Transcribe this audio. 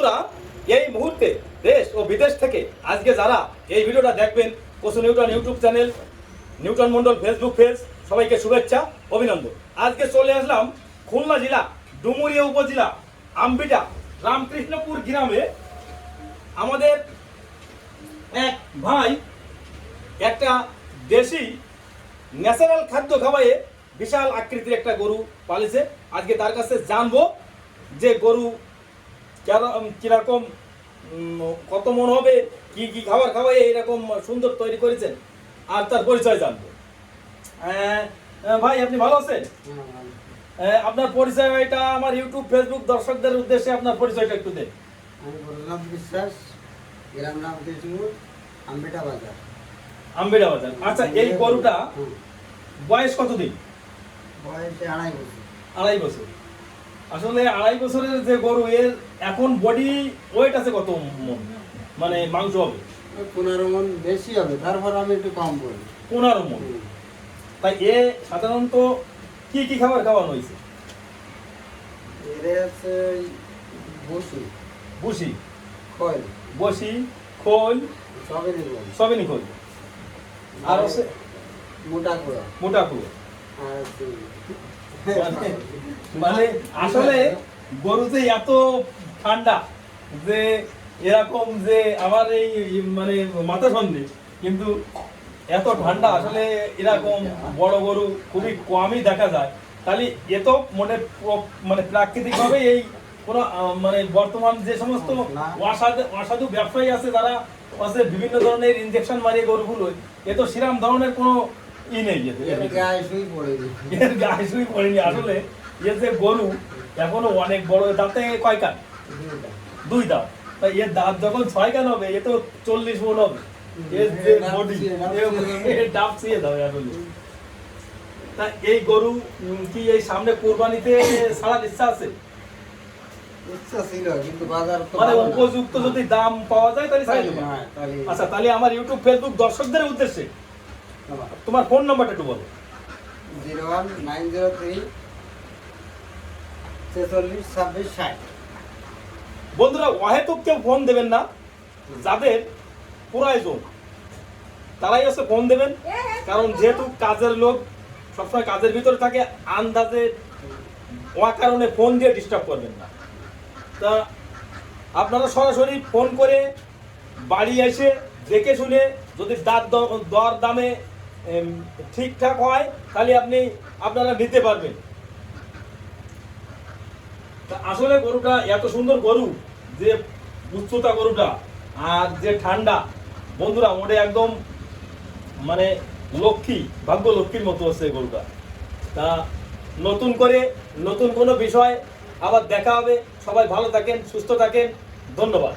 বন্ধুরা, এই মুহূর্তে দেশ ও বিদেশ থেকে আজকে যারা এই ভিডিওটা দেখবেন, কোসু Newton YouTube channel, Newton Mondal Facebook page, সবাইকে শুভেচ্ছা, অভিনন্দন। আজকে চলে আসলাম খুলনা জেলা, ডুমুরিয়া উপজেলা, আম্বিটা, রামকৃষ্ণপুর গ্রামে আমাদের এক ভাই, একটা দেশি ন্যাচারাল খাদ্য খাওয়ায়ে বিশাল আকৃতির একটা গরু পালিছে আজকে তার কাছে জানব যে গরু কীরকম কত মন হবে কি কি খাবার খাওয়াই এরকম সুন্দর তৈরি করেছেন। আর তার পরিচয় জানব। আহ, আহ, ভাই আপনি ভালো আছেন? আহ, আপনার পরিচয়টা আমার ইউটিউব ফেসবুক দর্শকদের উদ্দেশ্যে আপনার পরিচয়টা একটু দেন। আমি বলরাম বিশ্বাস গ্রাম নাম কৃষ্ণপুর আম্বেটা বাজার। আম্বেডা বাজার। আচ্ছা এই গরুটা। বয়স কতদিন? বয়সে আড়াই বছর। আড়াই বছর। আসলে আড়াই বছরের যে গরু এর এখন বডি ওয়েট আছে কত মন? মানে মাংস হবে? পনেরো মন বেশি হবে তারপর আমি একটু কম করি পনেরো মন। তাই এ সাধারণত কি কি খাবার খাওয়ানো হয়েছে? বসি বুসি খয় বসি খোল। বলি সবেনি খোল। আর হচ্ছে মোটা করে মোটা কুড়ো আর মানে- মানে আসলে গরুতে এত ঠান্ডা যে এরকম যে আমার এই মানে মাথা সন্ধে কিন্তু এত ঠান্ডা আসলে এরকম বড় গরু খুবই কমই দেখা যায় তাহলে এ তো মনে মানে প্রাকৃতিকভাবে এই কোনো মানে বর্তমান যে সমস্ত। অসাধু অসাধু ব্যবসায়ী আছে, যারা আছে বিভিন্ন ধরনের ইনজেকশন মারিয়ে গরুগুলো এ তো সেরাম ধরনের কোনো ই নেই এর গায়ে শুই পড়েনি আসলে এর যে গরু এখনও অনেক বড় দাঁতে কয় কান? দুইটা। দুই দাঁত। তাই এর দাঁত যখন ছয় কান হবে এ তো চল্লিশ মন হবে। এর যে বডি ছিঁড়ে, ডাব ছিঁড়ে যাবে। এর ডাব ছিঁড়ে যাবে আসলে। তা এই গরু কি এই সামনে কোরবানিতে ছাড়ার ইচ্ছা আছে? মানে উপযুক্ত যদি দাম পাওয়া যায় তাহলে। হ্যাঁ, তাহলে- আচ্ছা তাহলে আমার ইউটিউব ফেসবুক দর্শকদের উদ্দেশ্যে তোমার ফোন নাম্বারটা একটু বলো। Zero one nine zero three ছেচল্লিশ ছাব্বিশ ষাট। বন্ধুরা অহেতুক কেউ ফোন দেবেন না। যাদের প্রয়োজন তারাই হচ্ছে ফোন দেবেন। কারণ যেহেতু কাজের লোক সবসময় কাজের ভিতরে থাকে আন্দাজে কারণে ফোন দিয়ে ডিস্টার্ব করবেন না। তা আপনারা সরাসরি ফোন করে বাড়ি এসে দেখে শুনে যদি দার দ- দর দামে ঠিকঠাক হয়, তাহলে আপনি, আপনারা নিতে পারবেন। আসলে গরুটা এত সুন্দর গরু, যে উচ্চতা গরুটা আর যে ঠান্ডা, বন্ধুরা, ওটা একদম মানে লক্ষ্মী ভাগ্য লক্ষ্মীর মতো এই গরুটা। তা নতুন করে, নতুন কোনো বিষয়, আবার দেখা হবে। সবাই ভালো থাকেন, সুস্থ থাকেন। ধন্যবাদ।